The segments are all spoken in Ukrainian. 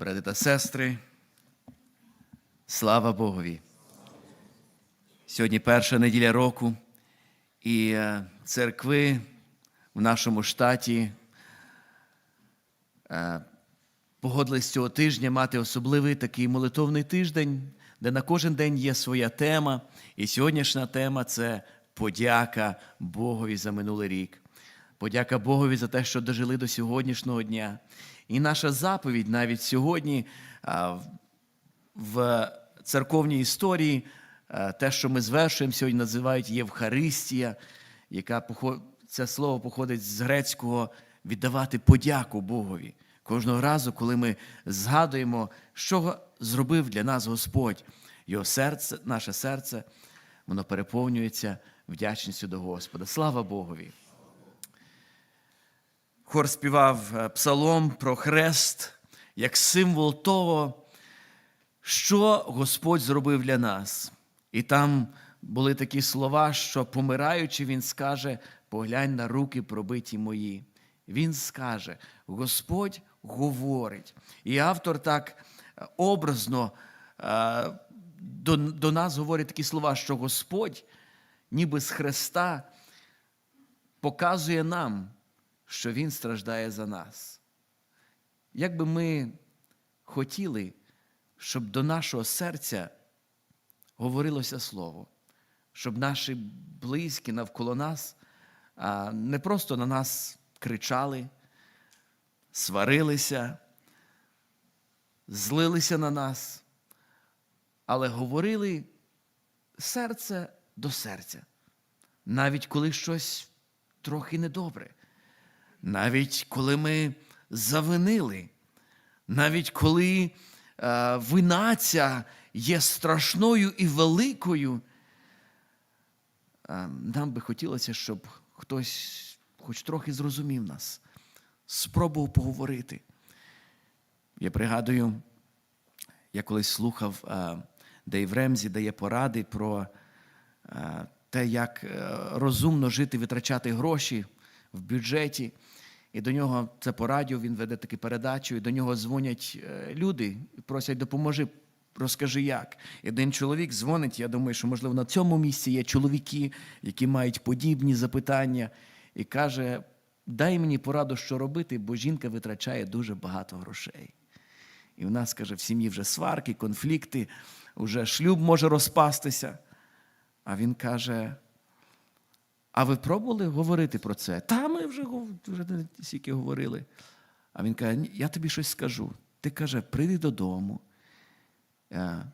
Брати та сестри, слава Богові! Сьогодні перша неділя року, і е, церкви в нашому штаті е, погодились цього тижня мати особливий такий молитовний тиждень, де на кожен день є своя тема. І сьогоднішня тема це подяка Богові за минулий рік. Подяка Богові за те, що дожили до сьогоднішнього дня. І наша заповідь навіть сьогодні в- церковній історії, те, що ми звершуємо сьогодні, називають Євхаристія, яка це слово походить з грецького віддавати подяку Богові. Кожного разу, коли ми згадуємо, що зробив для нас Господь, його серце, наше серце, воно переповнюється вдячністю до Господа. Слава Богові! Хор співав е, псалом про хрест як символ того, що Господь зробив для нас. І там були такі слова, що помираючи, він скаже: поглянь на руки пробиті мої. Він скаже, Господь говорить. І автор так е, образно е, до, до нас говорить такі слова, що Господь, ніби з Христа, показує нам, що Він страждає за нас. Як би ми хотіли, щоб до нашого серця говорилося Слово, щоб наші близькі навколо нас не просто на нас кричали, сварилися, злилися на нас, але говорили серце до серця, навіть коли щось трохи недобре навіть коли ми завинили, навіть коли е, вина ця є страшною і великою, е, нам би хотілося, щоб хтось хоч трохи зрозумів нас, спробував поговорити. Я пригадую, я колись слухав, е, Дейв Ремзі дає поради про е, те, як е, розумно жити, витрачати гроші в бюджеті. І до нього це по радіо, він веде таку передачу, і до нього дзвонять е, люди і просять, допоможи, розкажи як. І один чоловік дзвонить, я думаю, що, можливо, на цьому місці є чоловіки, які мають подібні запитання, і каже: дай мені пораду, що робити, бо жінка витрачає дуже багато грошей. І в нас, каже, в сім'ї вже сварки, конфлікти, вже шлюб може розпастися. А він каже: а ви пробували говорити про це? Та ми вже, вже стільки говорили. А він каже: я тобі щось скажу. Ти каже, прийди додому, е,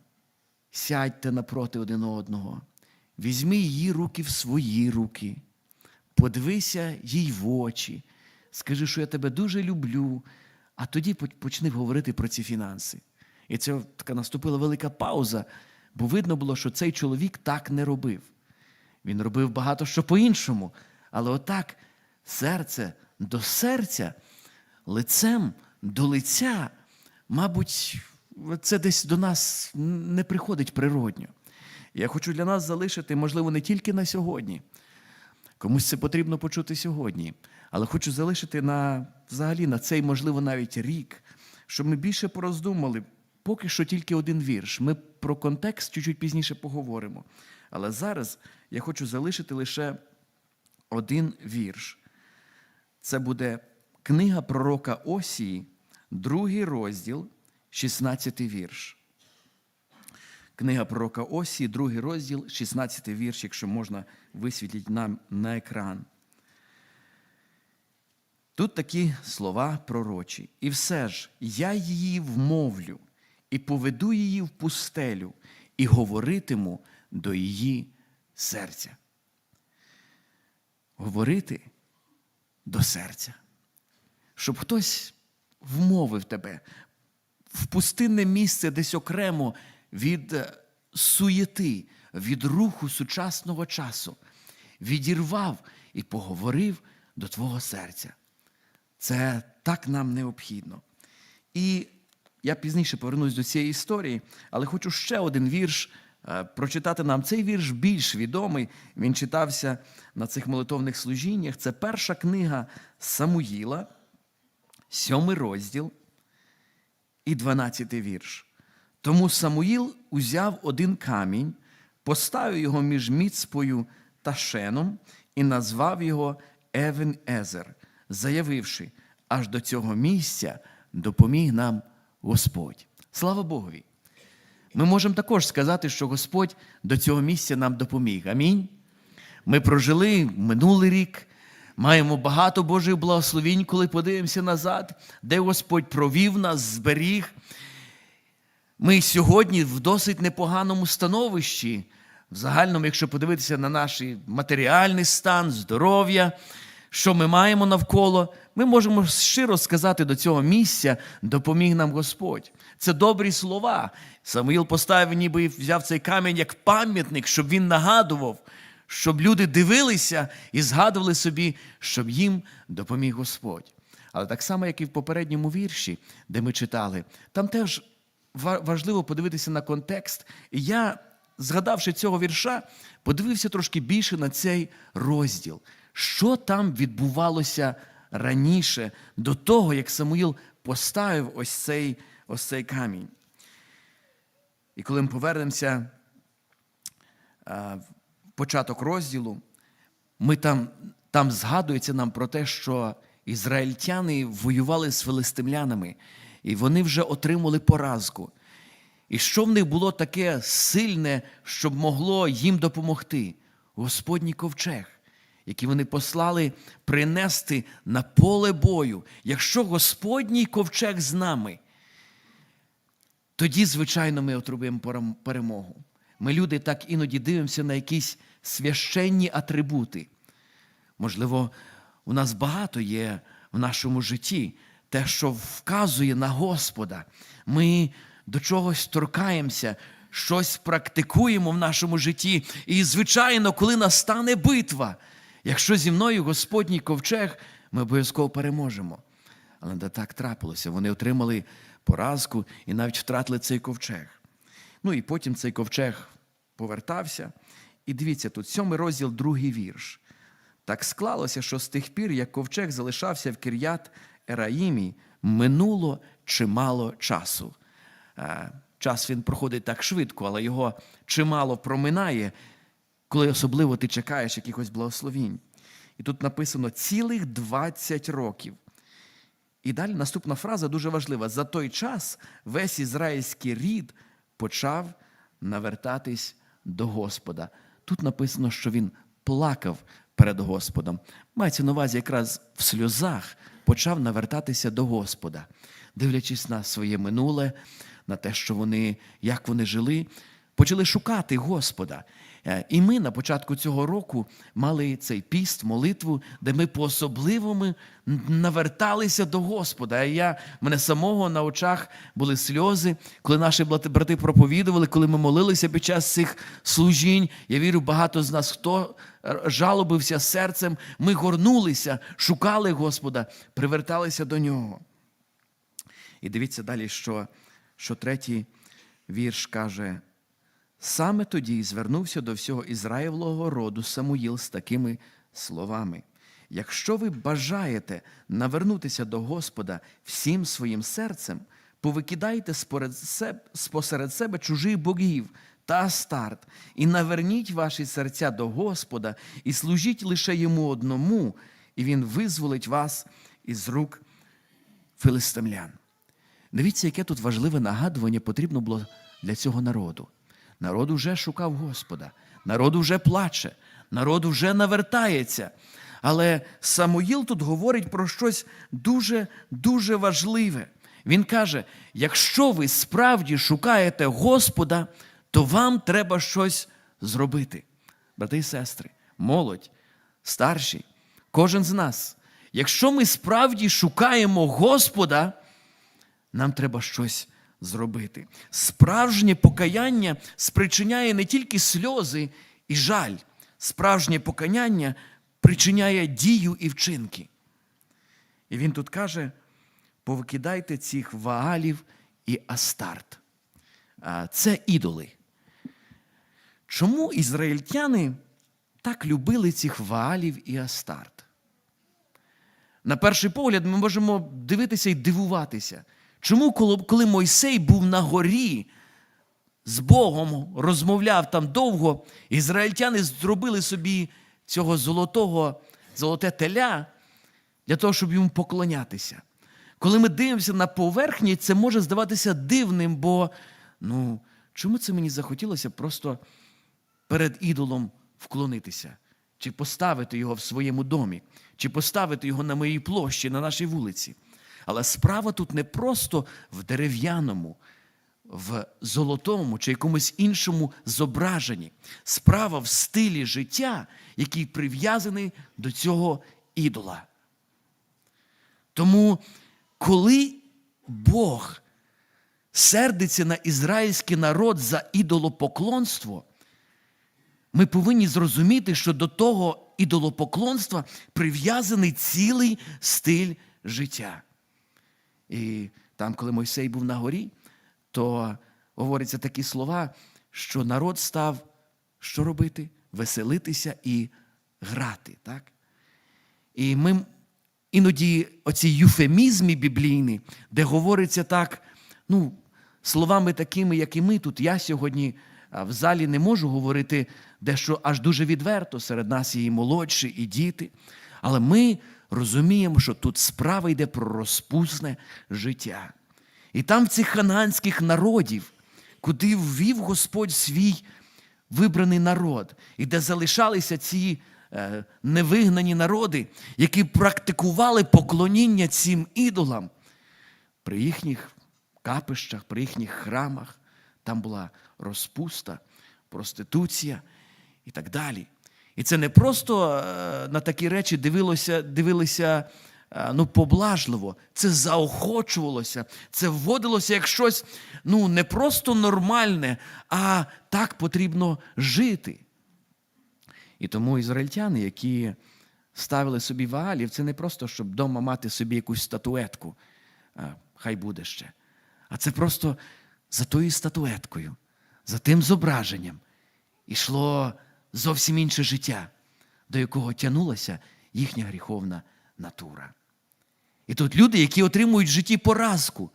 сядьте напроти один одного, візьми її руки в свої руки, подивися їй в очі, скажи, що я тебе дуже люблю, а тоді почни говорити про ці фінанси. І це така наступила велика пауза, бо видно було, що цей чоловік так не робив. Він робив багато що по-іншому, але отак серце до серця, лицем до лиця, мабуть, це десь до нас не приходить природньо. Я хочу для нас залишити, можливо, не тільки на сьогодні. Комусь це потрібно почути сьогодні, але хочу залишити на взагалі на цей, можливо, навіть рік, щоб ми більше пороздумали. Поки що тільки один вірш. Ми про контекст чуть-чуть пізніше поговоримо. Але зараз я хочу залишити лише один вірш. Це буде книга пророка Осії, другий розділ, 16 вірш. Книга пророка Осії, другий розділ, 16 вірш, якщо можна висвітлити нам на екран. Тут такі слова пророчі. І все ж я її вмовлю, і поведу її в пустелю, і говоритиму до її серця. Говорити до серця. Щоб хтось вмовив тебе в пустинне місце десь окремо від е, суєти, від руху сучасного часу, відірвав і поговорив до твого серця. Це так нам необхідно. І я пізніше повернусь до цієї історії, але хочу ще один вірш е, прочитати нам. Цей вірш більш відомий. Він читався на цих молитовних служіннях. Це перша книга Самуїла, сьомий розділ і 12 вірш. Тому Самуїл узяв один камінь, поставив його між Міцпою та Шеном і назвав його Евен Езер, заявивши, аж до цього місця допоміг нам Господь. Слава Богові! Ми можемо також сказати, що Господь до цього місця нам допоміг. Амінь. Ми прожили минулий рік, маємо багато Божих благословінь, коли подивимося назад, де Господь провів нас, зберіг. Ми сьогодні в досить непоганому становищі. В загальному, якщо подивитися на наш матеріальний стан, здоров'я, що ми маємо навколо, ми можемо щиро сказати до цього місця, допоміг нам Господь. Це добрі слова. Самуїл поставив, ніби взяв цей камінь як пам'ятник, щоб він нагадував, щоб люди дивилися і згадували собі, щоб їм допоміг Господь. Але так само, як і в попередньому вірші, де ми читали, там теж ва- важливо подивитися на контекст. І я, згадавши цього вірша, подивився трошки більше на цей розділ. Що там відбувалося раніше, до того, як Самуїл поставив ось цей, ось цей камінь. І коли ми повернемося в початок розділу, ми там, там згадується нам про те, що ізраїльтяни воювали з филистимлянами, і вони вже отримали поразку. І що в них було таке сильне, щоб могло їм допомогти? Господній ковчег, який вони послали принести на поле бою. Якщо Господній ковчег з нами, тоді, звичайно, ми отримуємо перемогу. Ми, люди, так іноді дивимося на якісь священні атрибути. Можливо, у нас багато є в нашому житті те, що вказує на Господа. Ми до чогось торкаємося, щось практикуємо в нашому житті. І, звичайно, коли настане битва, якщо зі мною Господній ковчег, ми обов'язково переможемо. Але не так трапилося. Вони отримали поразку і навіть втратили цей ковчег. Ну і потім цей ковчег повертався. І дивіться, тут сьомий розділ, другий вірш. Так склалося, що з тих пір, як ковчег залишався в Кір'ят Ераїмі, минуло чимало часу. Е, Час він проходить так швидко, але його чимало проминає, коли особливо ти чекаєш якихось благословінь. І тут написано цілих 20 років. І далі наступна фраза дуже важлива. За той час весь ізраїльський рід почав навертатись до Господа. Тут написано, що він плакав перед Господом. Мається на увазі, якраз в сльозах почав навертатися до Господа, дивлячись на своє минуле, на те, що вони, як вони жили, почали шукати Господа. Е, І ми на початку цього року мали цей піст, молитву, де ми по-особливому наверталися до Господа. І я мене самого на очах були сльози, коли наші брати- проповідували, коли ми молилися під час цих служінь. Я вірю, багато з нас, хто жалобився серцем, ми горнулися, шукали Господа, приверталися до нього. І дивіться далі, що, що третій вірш каже. Саме тоді звернувся до всього Ізраїлового роду Самуїл з такими словами: Якщо ви бажаєте навернутися до Господа всім своїм серцем, повикидайте спосеред себе чужих богів та старт, і наверніть ваші серця до Господа, і служіть лише йому одному, і він визволить вас із рук филистимлян. Дивіться, яке тут важливе нагадування потрібно було для цього народу. Народ уже шукав Господа, народ уже плаче, народ уже навертається. Але Самуїл тут говорить про щось дуже дуже важливе. Він каже: якщо ви справді шукаєте Господа, то вам треба щось зробити. Брати і сестри, молодь, старші, кожен з нас. Якщо ми справді шукаємо Господа, нам треба щось зробити. Справжнє покаяння спричиняє не тільки сльози і жаль, справжнє покаяння причиняє дію і вчинки. І він тут каже: повикидайте цих ваалів і астарт. Це ідоли. Чому ізраїльтяни так любили цих ваалів і астарт? На перший погляд, ми можемо дивитися і дивуватися. Чому, коли- Мойсей був на горі, з Богом розмовляв там довго, ізраїльтяни зробили собі цього золотого, золоте теля для того, щоб йому поклонятися. Коли ми дивимося на поверхні, це може здаватися дивним, бо ну, чому це мені захотілося просто перед ідолом вклонитися, чи поставити його в своєму домі, чи поставити його на моїй площі, на нашій вулиці. Але справа тут не просто в дерев'яному, в золотому чи якомусь іншому зображенні. Справа в стилі життя, який прив'язаний до цього ідола. Тому, коли Бог сердиться на ізраїльський народ за ідолопоклонство, ми повинні зрозуміти, що до того ідолопоклонства прив'язаний цілий стиль життя. І там, коли Мойсей був на горі, то говоряться такі слова, що народ став що робити? Веселитися і грати. Так? І ми іноді оці юфемізми біблійні, де говориться так, ну, словами такими, як і ми тут, я сьогодні в залі не можу говорити дещо аж дуже відверто, серед нас є і молодші, і діти. Але ми розуміємо, що тут справа йде про розпусне життя. І там в цих хананських народів, куди ввів Господь свій вибраний народ, і де залишалися ці е, невигнані народи, які практикували поклоніння цим ідолам, при їхніх капищах, при їхніх храмах, там була розпуста, проституція і так далі. І це не просто е, на такі речі дивилося, дивилися е, ну, поблажливо, це заохочувалося, це вводилося як щось ну, не просто нормальне, а так потрібно жити. І тому ізраїльтяни, які ставили собі ваалів, це не просто, щоб вдома мати собі якусь статуетку, а, хай буде ще. А це просто за тою статуеткою, за тим зображенням ішло зовсім інше життя, до якого тянулася їхня гріховна натура. І тут люди, які отримують в житті поразку,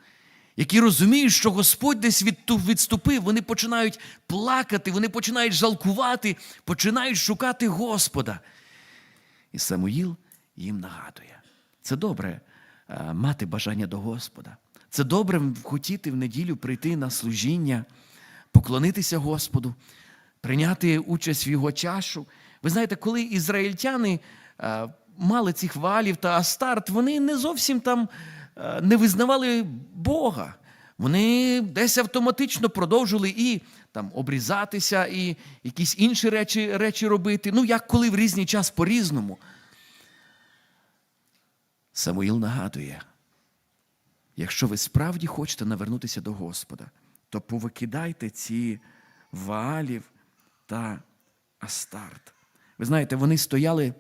які розуміють, що Господь десь відступив, вони починають плакати, вони починають жалкувати, починають шукати Господа. І Самуїл їм нагадує. Це добре е, мати бажання до Господа. Це добре хотіти в неділю прийти на служіння, поклонитися Господу, прийняти участь в його чашу. Ви знаєте, коли ізраїльтяни е, мали цих валів та астарт, вони не зовсім там е, не визнавали Бога. Вони десь автоматично продовжили і там обрізатися, і якісь інші речі, речі робити. Ну, як коли в різний час по-різному. Самуїл нагадує, якщо ви справді хочете навернутися до Господа, то повикидайте ці ваалів та астарт. Ви знаєте, вони стояли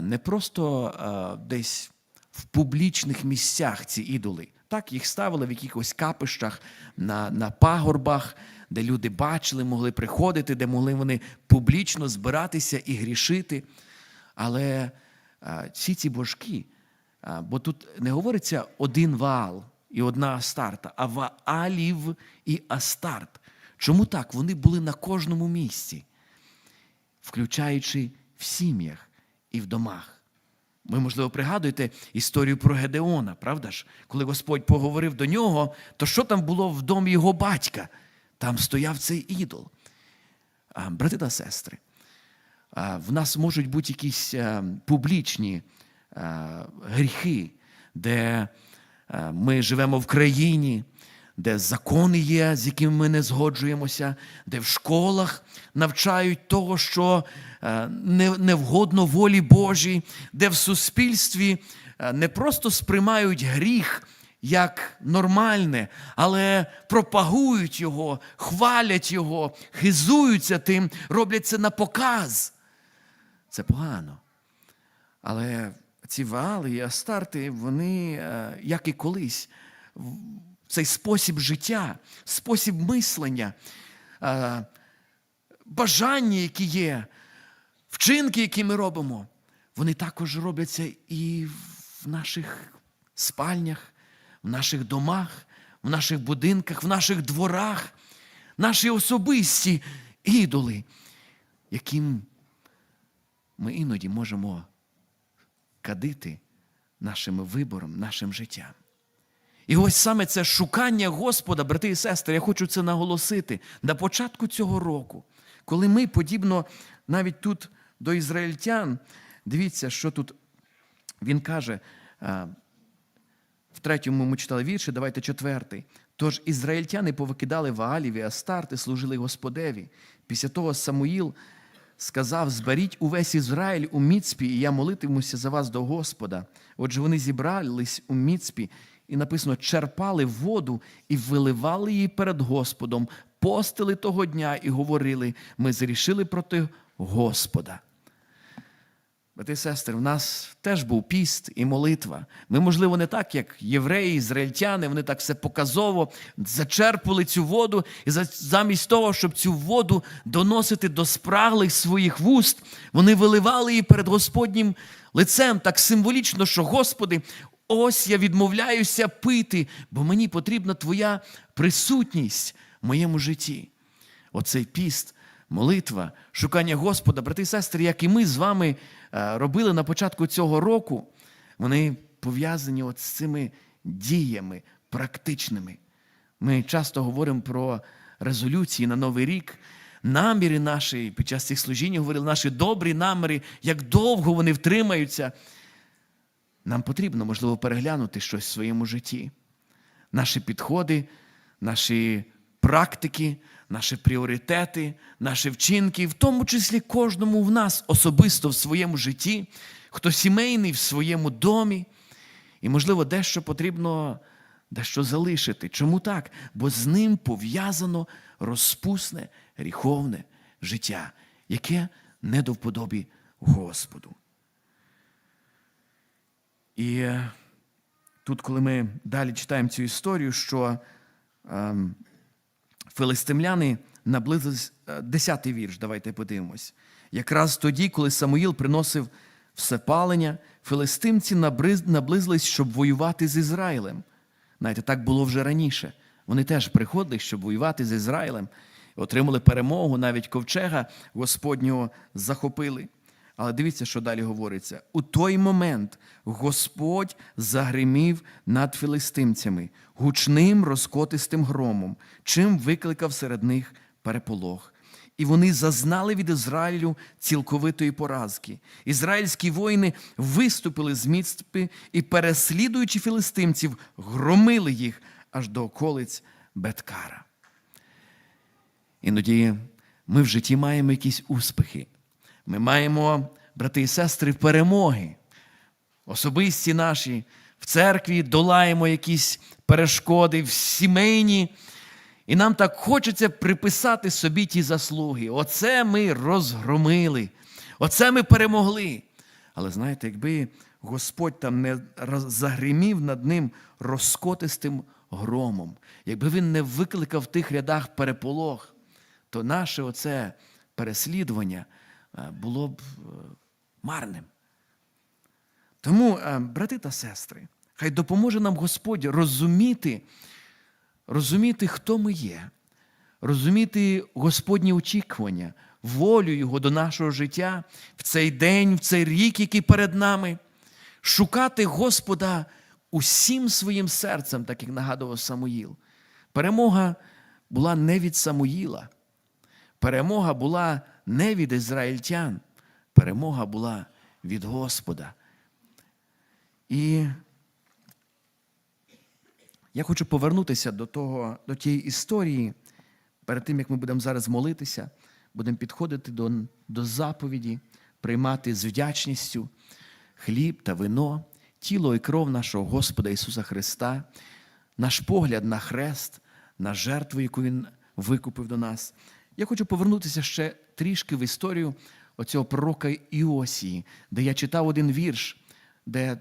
не просто десь в публічних місцях, ці ідоли. Так, їх ставили в якихось капищах, на, на пагорбах, де люди бачили, могли приходити, де могли вони публічно збиратися і грішити. Але а, всі ці божки, а, бо тут не говориться один ваал і одна астарта, а ваалів і астарт. Чому так? Вони були на кожному місці, включаючи в сім'ях і в домах. Ви, можливо, пригадуєте історію про Гедеона, правда ж? Коли Господь поговорив до нього, то що там було в домі його батька? Там стояв цей ідол. Брати та сестри, в нас можуть бути якісь а, публічні а, гріхи, де а, ми живемо в країні, де закони є, з якими ми не згоджуємося, де в школах навчають того, що е, не, не вгодно волі Божій, де в суспільстві е, не просто сприймають гріх як нормальне, але пропагують його, хвалять його, хизуються тим, роблять це на показ. Це погано. Але ці вали і астарти, вони, е, як і колись, цей спосіб життя, спосіб мислення, е, бажання, які є, вчинки, які ми робимо, вони також робляться і в наших спальнях, в наших домах, в наших будинках, в наших дворах, наші особисті ідоли, яким ми іноді можемо кадити нашим вибором, нашим життям. І ось саме це шукання Господа, брати і сестри, я хочу це наголосити на початку цього року, коли ми, подібно навіть тут до ізраїльтян, дивіться, що тут він каже, в третьому ми читали вірші, давайте четвертий. Тож ізраїльтяни повикидали Ваалів і Астарти, служили Господеві. Після того Самуїл сказав: Зберіть увесь Ізраїль у Міцпі, і я молитимуся за вас до Господа. Отже, вони зібрались у Міцпі, і написано: черпали воду і виливали її перед Господом, постили того дня і говорили: ми зрішили проти Господа. Брати і сестри, в нас теж був піст і молитва. Ми, можливо, не так, як євреї, ізраїльтяни, вони так все показово зачерпували цю воду, і замість того, щоб цю воду доносити до спраглих своїх вуст, вони виливали її перед Господнім лицем так символічно, що Господи, ось я відмовляюся пити, бо мені потрібна Твоя присутність в моєму житті. Оцей піст, молитва, шукання Господа, брати і сестри, як і ми з вами е, робили на початку цього року, вони пов'язані от з цими діями практичними. Ми часто говоримо про резолюції на Новий рік. Наміри наші під час цих служінь говорили, наші добрі наміри, як довго вони втримаються. Нам потрібно, можливо, переглянути щось в своєму житті наші підходи, наші практики, наші пріоритети, наші вчинки, в тому числі кожному в нас особисто в своєму житті, хто сімейний в своєму домі. І, можливо, дещо потрібно дещо залишити. Чому так? Бо з ним пов'язано розпусне, гріховне життя, яке не до вподобі Господу. І е, тут, коли ми далі читаємо цю історію, що ем, филистимляни наблизились, е, десятий вірш, давайте подивимось. Якраз тоді, коли Самуїл приносив всепалення, филистимці наблизились, щоб воювати з Ізраїлем. Знаєте, так було вже раніше. Вони теж приходили, щоб воювати з Ізраїлем, отримали перемогу, навіть ковчега Господнього захопили. Але дивіться, що далі говориться. У той момент Господь загримів над філистимцями гучним розкотистим громом, чим викликав серед них переполох. І вони зазнали від Ізраїлю цілковитої поразки. Ізраїльські воїни виступили з міцпи і, переслідуючи філистимців, громили їх аж до околиць Беткара. Іноді ми в житті маємо якісь успіхи. Ми маємо, брати і сестри, перемоги. Особисті наші в церкві долаємо якісь перешкоди, в сімейні. І нам так хочеться приписати собі ті заслуги. Оце ми розгромили, оце ми перемогли. Але знаєте, якби Господь там не загримів над ним розкотистим громом, якби він не викликав в тих рядах переполох, то наше оце переслідування було б е, марним. Тому, е, брати та сестри, хай допоможе нам Господь розуміти, розуміти, хто ми є, розуміти Господні очікування, волю Його до нашого життя в цей день, в цей рік, який перед нами, шукати Господа усім своїм серцем, так як нагадував Самуїл. Перемога була не від Самуїла, перемога була не від ізраїльтян, перемога була від Господа. І я хочу повернутися до, того, до тієї історії, перед тим, як ми будемо зараз молитися, будемо підходити до, до заповіді, приймати з вдячністю хліб та вино, тіло і кров нашого Господа Ісуса Христа, наш погляд на хрест, на жертву, яку Він викупив до нас. Я хочу повернутися ще трішки в історію оцього пророка Іосії, де я читав один вірш, де е,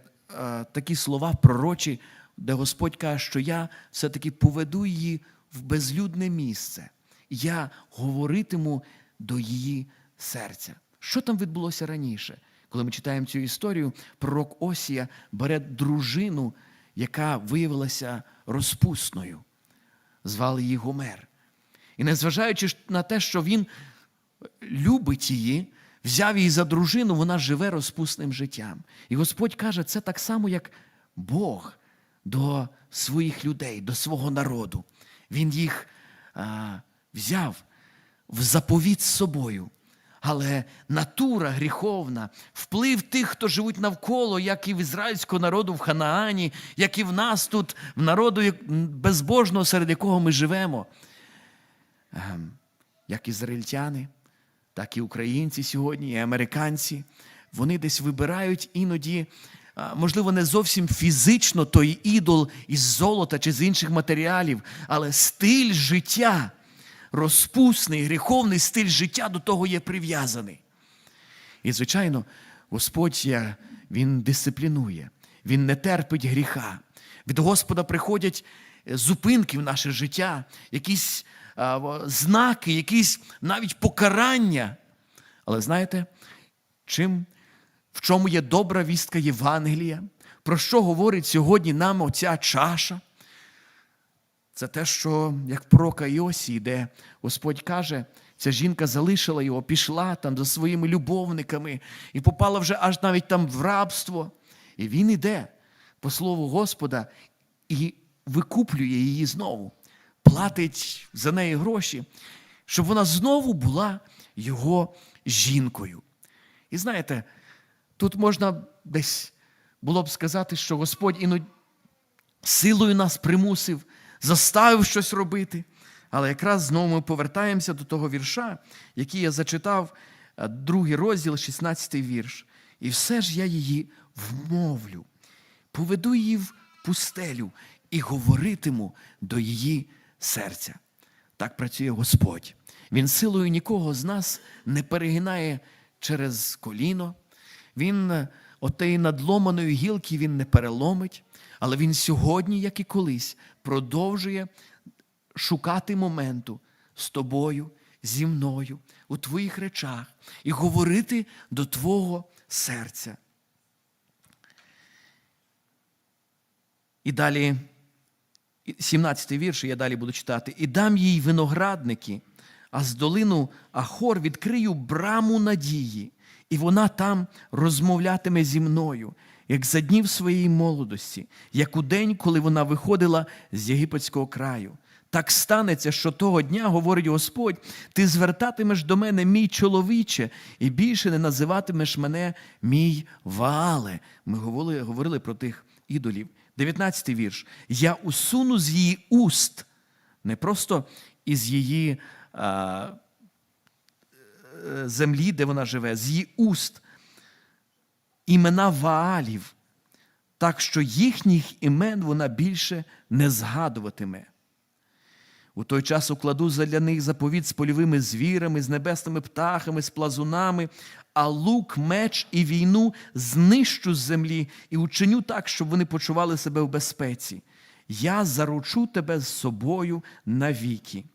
такі слова пророчі, де Господь каже, що я все-таки поведу її в безлюдне місце. Я говоритиму до її серця. Що там відбулося раніше? Коли ми читаємо цю історію, пророк Осія бере дружину, яка виявилася розпусною. звали її Гомер. І незважаючи на те, що він любить її, взяв її за дружину, вона живе розпусним життям. І Господь каже, це так само, як Бог до своїх людей, до свого народу. Він їх а, взяв в заповіт з собою. Але натура гріховна, вплив тих, хто живуть навколо, як і в ізраїльського народу в Ханаані, як і в нас тут, в народу безбожного, серед якого ми живемо, Ем, як ізраїльтяни, так і українці сьогодні, і американці, вони десь вибирають іноді, можливо, не зовсім фізично той ідол із золота чи з інших матеріалів, але стиль життя, розпусний, гріховний стиль життя до того є прив'язаний. І, звичайно, Господь Він дисциплінує, Він не терпить гріха. Від Господа приходять е, зупинки в наше життя, якісь знаки, якісь навіть покарання. Але знаєте, чим, в чому є добра вістка Євангелія? Про що говорить сьогодні нам оця чаша? Це те, що як в пророка Іосії, де Господь каже, ця жінка залишила його, пішла там за своїми любовниками і попала вже аж навіть там в рабство. І він іде по слову Господа і викуплює її знову, платить за неї гроші, щоб вона знову була його жінкою. І знаєте, тут можна десь було б сказати, що Господь іноді силою нас примусив, заставив щось робити. Але якраз знову ми повертаємося до того вірша, який я зачитав, е, другий розділ, 16 вірш. І все ж я її вмовлю, поведу її в пустелю і говоритиму до її серця. Так працює Господь. Він силою нікого з нас не перегинає через коліно. Він е, отеї надломаної гілки він не переломить, але він сьогодні, як і колись, продовжує шукати моменту з тобою, зі мною, у твоїх речах і говорити до твого серця. І далі, 17-й вірш, я далі буду читати. І дам їй виноградники, а з долину Ахор відкрию браму надії, і вона там розмовлятиме зі мною, як за днів своєї молодості, як у день, коли вона виходила з єгипетського краю. Так станеться, що того дня, говорить Господь, ти звертатимеш до мене мій чоловіче, і більше не називатимеш мене мій Ваале. Ми говорили, говорили про тих ідолів. 19 вірш. Я усуну з її уст, не просто із її а, е, землі, де вона живе, з її уст, імена Ваалів, так що їхніх імен вона більше не згадуватиме. У той час укладу задля них заповіт з польовими звірами, з небесними птахами, з плазунами, а лук, меч і війну знищу з землі і учиню так, щоб вони почували себе в безпеці. Я заручу тебе з собою навіки.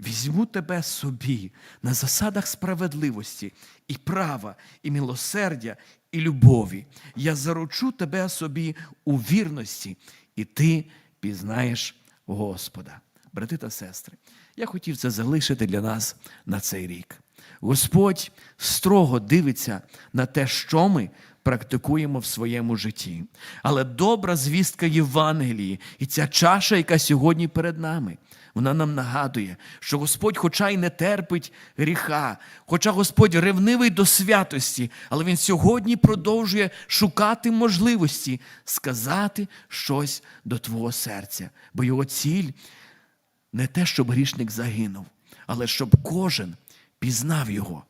Візьму тебе собі на засадах справедливості і права, і милосердя, і любові. Я заручу тебе собі у вірності, і ти пізнаєш Господа. Брати та сестри, я хотів це залишити для нас на цей рік. Господь строго дивиться на те, що ми практикуємо в своєму житті. Але добра звістка Євангелії і ця чаша, яка сьогодні перед нами, вона нам нагадує, що Господь, хоча й не терпить гріха, хоча Господь ревнивий до святості, але Він сьогодні продовжує шукати можливості сказати щось до твого серця, бо його ціль не те, щоб грішник загинув, але щоб кожен пізнав його,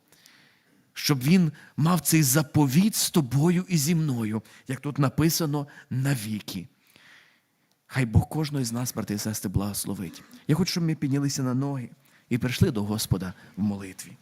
щоб він мав цей заповіт з тобою і зі мною, як тут написано навіки. Хай Бог кожного з нас, брати і сестри, благословить. Я хочу, щоб ми піднялися на ноги і прийшли до Господа в молитві.